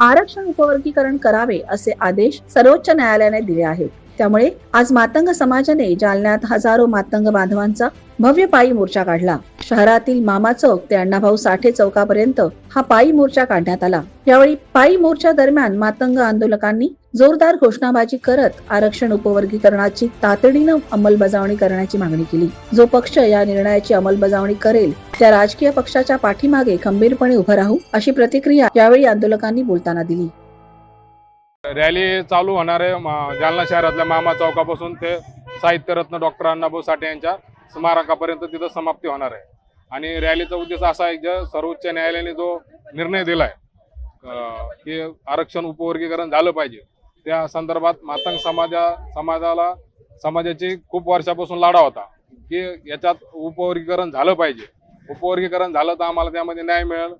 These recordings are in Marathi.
आरक्षण उपवर्गीकरण करावे असे आदेश सर्वोच्च न्यायालयाने दिले आहेत. त्यामुळे आज मातंग समाजाने जालन्यात हजारो मातंग बांधवांचा भव्य पायी मोर्चा काढला. शहरातील मामा चौक ते अण्णाभाऊ साठे चौकापर्यंत हा पायी मोर्चा काढण्यात आला. यावेळी पायी मोर्चा दरम्यान मातंग आंदोलकांनी जोरदार घोषणाबाजी करत आरक्षण उपवर्गीकरणाची तातडीनं अंमलबजावणी करण्याची मागणी केली. जो पक्ष या निर्णयाची अंमलबजावणी करेल त्या राजकीय पक्षाच्या पाठीमागे खंबीरपणे उभं राहू अशी प्रतिक्रिया यावेळी आंदोलकांनी बोलताना दिली. रॅली चालू होणार आहे. मा- जालना शहरातल्या मामा चौकापासून ते साहित्यरत्न डॉक्टर अण्णाभाऊ साठे यांच्या स्मारकापर्यंत तिथं समाप्ती होणार आहे. आणि रॅलीचा उद्देश असा आहे की सर्वोच्च न्यायालयाने जो निर्णय दिलाय आहे की आरक्षण उपवर्गीकरण झालं पाहिजे. त्या संदर्भात मातंग समाजा समाजाला समाजाची खूप वर्षापासून लढा होता की याच्यात उपवर्गीकरण झालं पाहिजे. उपवर्गीकरण झालं तर आम्हाला त्यामध्ये न्याय मिळेल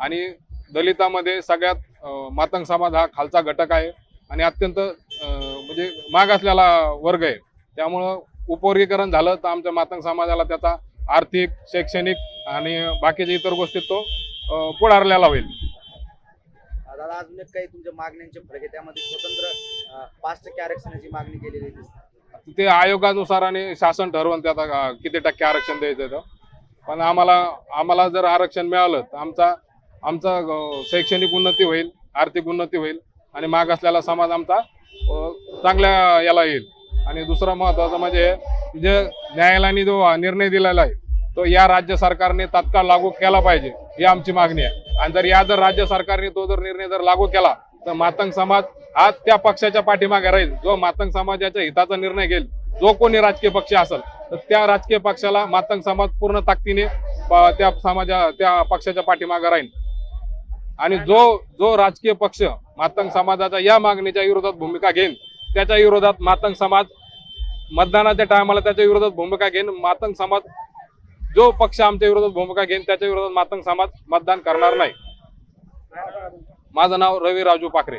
आणि दलितामध्ये सगळ्यात मातंग समाज हा खालचा घटक आहे आणि अत्यंत म्हणजे माग असलेला वर्ग आहे. त्यामुळं उपवर्गीकरण झालं तर आमच्या मातंग समाजाला त्याचा आर्थिक शैक्षणिक आणि बाकीच्या इतर गोष्टीत तो पुढारलेला होईल. दादा अजून एक काही तुमच्या मागण्यांचे फरक आहे. त्यामध्ये स्वतंत्र पाच टक्के आरक्षणाची मागणी केलेली दिसते. ते आयोगानुसार आणि शासन ठरवून त्याचा किती टक्के आरक्षण द्यायचं. पण आम्हाला आम्हाला जर आरक्षण मिळालं तर आमचा आमचा शैक्षणिक उन्नती होईल आर्थिक उन्नती होईल आणि माग असलेला समाज आमचा चांगल्या याला येईल. आणि दुसरं महत्वाचं म्हणजे जे न्यायालयाने जो निर्णय दिलेला आहे तो या राज्य सरकारने तात्काळ लागू केला पाहिजे ही आमची मागणी आहे. आणि जर या जर राज्य सरकारने तो जर निर्णय जर लागू केला तर मातंग समाज हा त्या पक्षाच्या पाठीमागे राहील. जो मातंग समाजाच्या हिताचा निर्णय घेईल जो कोणी राजकीय पक्ष असेल तर त्या राजकीय पक्षाला मातंग समाज पूर्ण ताकदीने त्या समाजा त्या पक्षाच्या पाठीमागे राहील. आणि जो जो राजकीय पक्ष मातंग समाजाच्या या मागणीच्या विरोधात भूमिका घेईन त्याच्या विरोधात मातंग समाज मतदानाच्या टायमाला त्याच्या विरोधात भूमिका घेईन मातंग समाज जो पक्ष आमच्या विरोधात भूमिका घेईन त्याच्या विरोधात मातंग समाज मतदान करणार नाही. माझं नाव रवी राजू पाखरे.